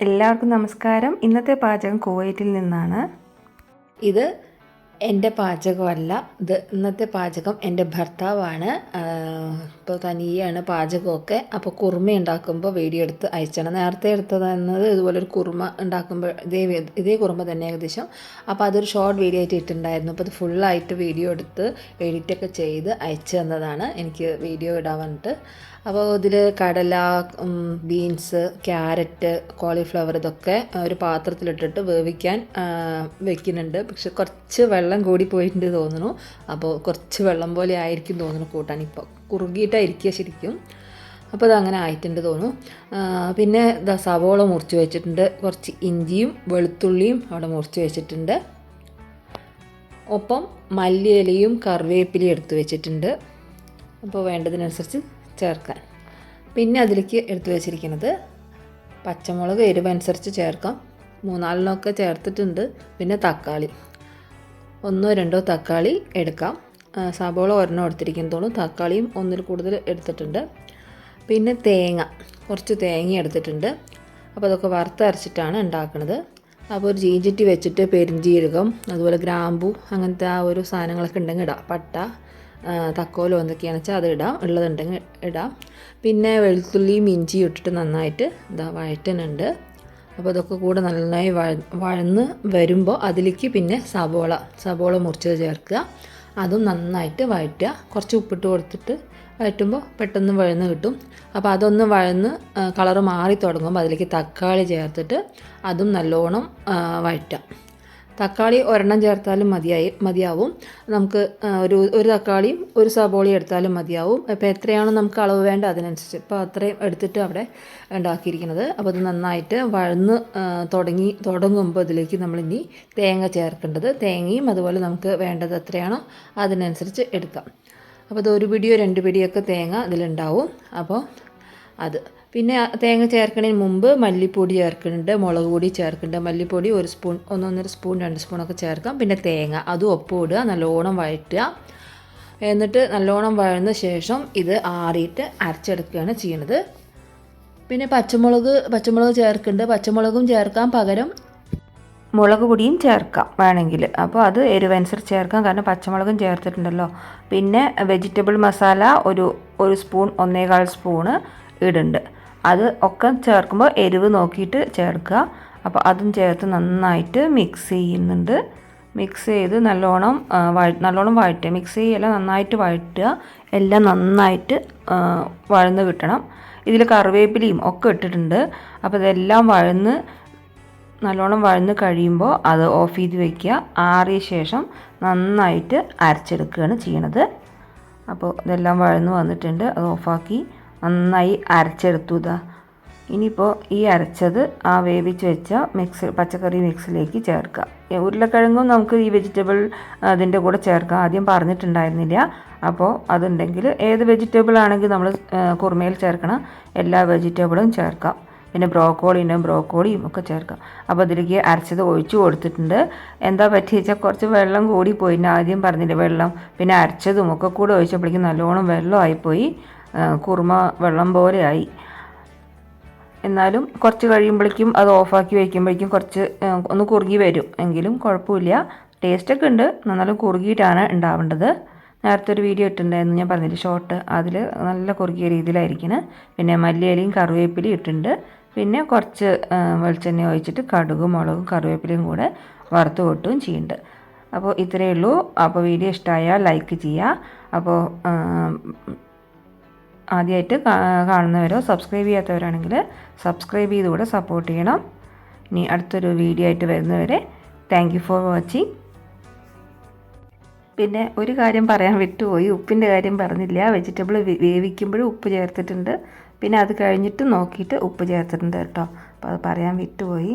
എല്ലാവർക്കും നമസ്കാരം. ഇന്നത്തെ പാചകം കുവൈറ്റിൽ നിന്നാണ്. ഇത് എന്റെ പാചകമല്ല. ഇത് ഇന്നത്തെ പാചകം എന്റെ ഭർത്താവാണ്. ഇപ്പോൾ തനിയാണ് പാചകമൊക്കെ. അപ്പോൾ കുറുമ ഉണ്ടാക്കുമ്പോൾ വീഡിയോ എടുത്ത് അയച്ചാണ്. നേരത്തെ എടുത്തതെന്നത് ഇതുപോലെ ഒരു കുറുമ ഉണ്ടാക്കുമ്പോൾ ഇതേ ഇതേ കുറുമ തന്നെ ഏകദേശം. അപ്പോൾ അതൊരു ഷോർട്ട് വീഡിയോ ആയിട്ട് ഇട്ടിട്ടുണ്ടായിരുന്നു. അപ്പോൾ അത് ഫുള്ളായിട്ട് വീഡിയോ എടുത്ത് എഡിറ്റൊക്കെ ചെയ്ത് അയച്ചു തന്നതാണ്. എനിക്ക് വീഡിയോ ഇടാൻ വന്നിട്ട് അപ്പോൾ ഇതിൽ കടല ബീൻസ് ക്യാരറ്റ് കോളിഫ്ലവർ ഇതൊക്കെ ഒരു പാത്രത്തിലിട്ടിട്ട് വേവിക്കാൻ വെക്കുന്നുണ്ട്. പക്ഷെ കുറച്ച് വെള്ളം കൂടി പോയിട്ടുണ്ട് തോന്നുന്നു. അപ്പോൾ കുറച്ച് വെള്ളം പോലെ ആയിരിക്കും തോന്നുന്നു കൂട്ടാൻ. ഇപ്പോൾ കുറുകിയിട്ടായിരിക്കുക ശരിക്കും. അപ്പോൾ അതങ്ങനെ ആയിട്ടുണ്ട് തോന്നുന്നു. പിന്നെ ദാ സവോള മുറിച്ച് വെച്ചിട്ടുണ്ട്. കുറച്ച് ഇഞ്ചിയും വെളുത്തുള്ളിയും അവിടെ മുറിച്ച് വെച്ചിട്ടുണ്ട്. ഒപ്പം മല്ലിയിലയും കറിവേപ്പിലയും എടുത്ത് വെച്ചിട്ടുണ്ട്. അപ്പോൾ വേണ്ടതിനനുസരിച്ച് ചേർക്കാൻ പിന്നെ അതിലേക്ക് എടുത്തു വെച്ചിരിക്കുന്നത് പച്ചമുളക് എരിവനുസരിച്ച് ചേർക്കാം. മൂന്നാലിനൊക്കെ ചേർത്തിട്ടുണ്ട്. പിന്നെ തക്കാളി. ഒന്നോ രണ്ടോ തക്കാളി എടുക്കാം. സബോള ഒരെണ്ണം എടുത്തിരിക്കുന്നു തക്കാളിയും ഒന്നിൽ കൂടുതൽ എടുത്തിട്ടുണ്ട്. പിന്നെ തേങ്ങ. കുറച്ച് തേങ്ങ എടുത്തിട്ടുണ്ട്. അപ്പോൾ അതൊക്കെ വറുത്തരച്ചിട്ടാണ് ഉണ്ടാക്കുന്നത്. അപ്പോൾ ഒരു ജീഞ്ചിറ്റി വെച്ചിട്ട് പെരിഞ്ചീരകം അതുപോലെ ഗ്രാമ്പു അങ്ങനത്തെ ആ ഒരു സാധനങ്ങളൊക്കെ ഉണ്ടെങ്കിൽ ഇടാം. പട്ട തക്കോലോ എന്തൊക്കെയാണെന്ന് വെച്ചാൽ അത് ഇടാം. ഉള്ളതുണ്ടെങ്കിൽ ഇടാം. പിന്നെ വെളുത്തുള്ളിയും ഇഞ്ചിയും ഇട്ടിട്ട് നന്നായിട്ട് ഇതാ വഴറ്റുന്നുണ്ട്. അപ്പോൾ ഇതൊക്കെ കൂടെ നന്നായി വഴന്ന് വരുമ്പോൾ അതിലേക്ക് പിന്നെ സബോള സബോള മുറിച്ചത് ചേർക്കുക. അതും നന്നായിട്ട് വഴറ്റുക. കുറച്ച് ഉപ്പിട്ട് കൊടുത്തിട്ട് വഴറ്റുമ്പോൾ പെട്ടെന്ന് വഴന്ന് കിട്ടും. അപ്പോൾ അതൊന്ന് വഴന്ന് കളറ് മാറി തുടങ്ങുമ്പോൾ അതിലേക്ക് തക്കാളി ചേർത്തിട്ട് അതും നല്ലോണം വഴറ്റുക. വഴറ്റാം തക്കാളി ഒരെണ്ണം ചേർത്താലും മതിയായി മതിയാവും. നമുക്ക് ഒരു ഒരു തക്കാളിയും ഒരു സബോളയും എടുത്താലും മതിയാവും. അപ്പോൾ എത്രയാണോ നമുക്ക് അളവ് വേണ്ട അതിനനുസരിച്ച്? ഇപ്പോൾ അത്രയും എടുത്തിട്ട് അവിടെ ഉണ്ടാക്കിയിരിക്കുന്നത്. അപ്പോൾ അത് നന്നായിട്ട് വഴന്ന് തുടങ്ങി തുടങ്ങുമ്പോൾ ഇതിലേക്ക് നമ്മളിനി തേങ്ങ ചേർക്കേണ്ടത്. തേങ്ങയും അതുപോലെ നമുക്ക് വേണ്ടത് എത്രയാണോ അതിനനുസരിച്ച് എടുക്കാം. അപ്പോൾ അത് ഒരു പിടിയോ രണ്ട് പിടിയൊക്കെ തേങ്ങ ഇതിലുണ്ടാവും. അപ്പോൾ അത്. പിന്നെ തേങ്ങ ചേർക്കണതിന് മുമ്പ് മല്ലിപ്പൊടി ചേർക്കുന്നുണ്ട് മുളക് പൊടി ചേർക്കുന്നുണ്ട്. മല്ലിപ്പൊടി ഒരു സ്പൂൺ ഒന്നൊന്നര സ്പൂൺ രണ്ട് സ്പൂണൊക്കെ ചേർക്കാം. പിന്നെ തേങ്ങ അതും ഒപ്പം ഇടുക നല്ലോണം വഴറ്റുക. എന്നിട്ട് നല്ലോണം വഴന്ന ശേഷം ഇത് ആറിയിട്ട് അരച്ചെടുക്കുകയാണ് ചെയ്യുന്നത്. പിന്നെ പച്ചമുളക് പച്ചമുളക് ചേർക്കുന്നുണ്ട്. പച്ചമുളകും ചേർക്കാൻ പകരം മുളക് പൊടിയും ചേർക്കാം വേണമെങ്കിൽ. അപ്പോൾ അത് എരിവനുസരിച്ച് ചേർക്കാം. കാരണം പച്ചമുളകും ചേർത്തിട്ടുണ്ടല്ലോ. പിന്നെ വെജിറ്റബിൾ മസാല ഒരു ഒരു സ്പൂൺ ഒന്നേകാൽ സ്പൂണ്. ഇടുന്നുണ്ട്. അത് ഒക്കെ ചേർക്കുമ്പോൾ എരിവ് നോക്കിയിട്ട് ചേർക്കുക. അപ്പോൾ അതും ചേർത്ത് നന്നായിട്ട് മിക്സ് ചെയ്യുന്നുണ്ട്. മിക്സ് ചെയ്ത് നല്ലോണം നല്ലോണം വഴറ്റുക. മിക്സ് ചെയ്യല്ല നന്നായിട്ട് വഴറ്റുക. എല്ലാം നന്നായിട്ട് വഴന്ന് കിട്ടണം. ഇതിൽ കറിവേപ്പിലയും ഒക്കെ ഇട്ടിട്ടുണ്ട്. അപ്പോൾ ഇതെല്ലാം വഴന്ന് നല്ലോണം വഴന്ന് കഴിയുമ്പോൾ അത് ഓഫ് ചെയ്ത് വയ്ക്കുക ആറിയ ശേഷം നന്നായിട്ട് അരച്ചെടുക്കുകയാണ് ചെയ്യണത്. അപ്പോൾ ഇതെല്ലാം വഴന്ന് വന്നിട്ടുണ്ട്. അത് ഓഫാക്കി നന്നായി അരച്ചെടുത്തു ഇതാ. ഇനിയിപ്പോൾ ഈ അരച്ചത് ആ വേവിച്ച് വെച്ച മിക്സ് പച്ചക്കറി മിക്സിലേക്ക് ചേർക്കുക ഉരുളക്കിഴങ്ങും നമുക്ക് ഈ വെജിറ്റബിൾ അതിന്റെ കൂടെ ചേർക്കാം. ആദ്യം പറഞ്ഞിട്ടുണ്ടായിരുന്നില്ല. അപ്പോൾ അതുണ്ടെങ്കിൽ ഏത് വെജിറ്റബിൾ ആണെങ്കിൽ നമ്മൾ കുറുമയിൽ ചേർക്കണം. എല്ലാ വെജിറ്റബിളും ചേർക്കാം. പിന്നെ ബ്രോക്കോളി ബ്രോക്കോളിയും ഒക്കെ ചേർക്കാം. അപ്പോൾ അതിലേക്ക് അരച്ചത് ഒഴിച്ചു കൊടുത്തിട്ടുണ്ട്. എന്താ പറ്റി വെച്ചാൽ കുറച്ച് വെള്ളം കൂടി പോയി. ഞാൻ ആദ്യം പറഞ്ഞില്ല വെള്ളം. പിന്നെ അരച്ചതും ഒക്കെ കൂടെ ഒഴിച്ചപ്പോഴേക്കും നല്ലോണം വെള്ളമായിപ്പോയി കുറുമ വെള്ളം പോലെയായി എന്നാലും കുറച്ച് കഴിയുമ്പോഴേക്കും അത് ഓഫാക്കി വയ്ക്കുമ്പോഴേക്കും കുറച്ച് ഒന്ന് കുറുകി വരും. എങ്കിലും കുഴപ്പമില്ല. ടേസ്റ്റൊക്കെ ഉണ്ട്. എന്നാലും കുറുകിയിട്ടാണ് ഉണ്ടാവേണ്ടത്. നേരത്തെ ഒരു വീഡിയോ ഇട്ടിട്ടുണ്ടായിരുന്നു. ഞാൻ പറഞ്ഞില്ല ഷോർട്ട് അതിൽ നല്ല കുറുകിയ രീതിയിലായിരിക്കണം. പിന്നെ മല്ലിയിലയും കറിവേപ്പിലയും ഇട്ടിട്ടുണ്ട്. പിന്നെ കുറച്ച് വെളിച്ചെണ്ണ ഒഴിച്ചിട്ട് കടുകും മുളകും കറിവേപ്പിലയും കൂടെ വറുത്ത് കൊട്ടുകയും ചെയ്യുന്നുണ്ട് അപ്പോൾ ഇത്രയേ ഉള്ളൂ. അപ്പോൾ വീഡിയോ ഇഷ്ടമായാൽ ലൈക്ക് ചെയ്യുക. അപ്പോൾ ആദ്യമായിട്ട് കാണുന്നവരോ സബ്സ്ക്രൈബ് ചെയ്യാത്തവരാണെങ്കിൽ സബ്സ്ക്രൈബ് ചെയ്തുകൂടെ സപ്പോർട്ട് ചെയ്യണം. ഇനി അടുത്തൊരു വീഡിയോ ആയിട്ട് വരുന്നവരെ താങ്ക് ഫോർ വാച്ചിങ് പിന്നെ ഒരു കാര്യം പറയാൻ വിട്ടുപോയി. ഉപ്പിന്റെ കാര്യം പറഞ്ഞില്ല. വെജിറ്റബിൾ വേവിക്കുമ്പോഴും ഉപ്പ് ചേർത്തിട്ടുണ്ട്. പിന്നെ അത് കഴിഞ്ഞിട്ട് നോക്കിയിട്ട് ഉപ്പ് ചേർത്തിട്ടുണ്ട് കേട്ടോ. അപ്പോൾ അത് പറയാൻ വിട്ടുപോയി.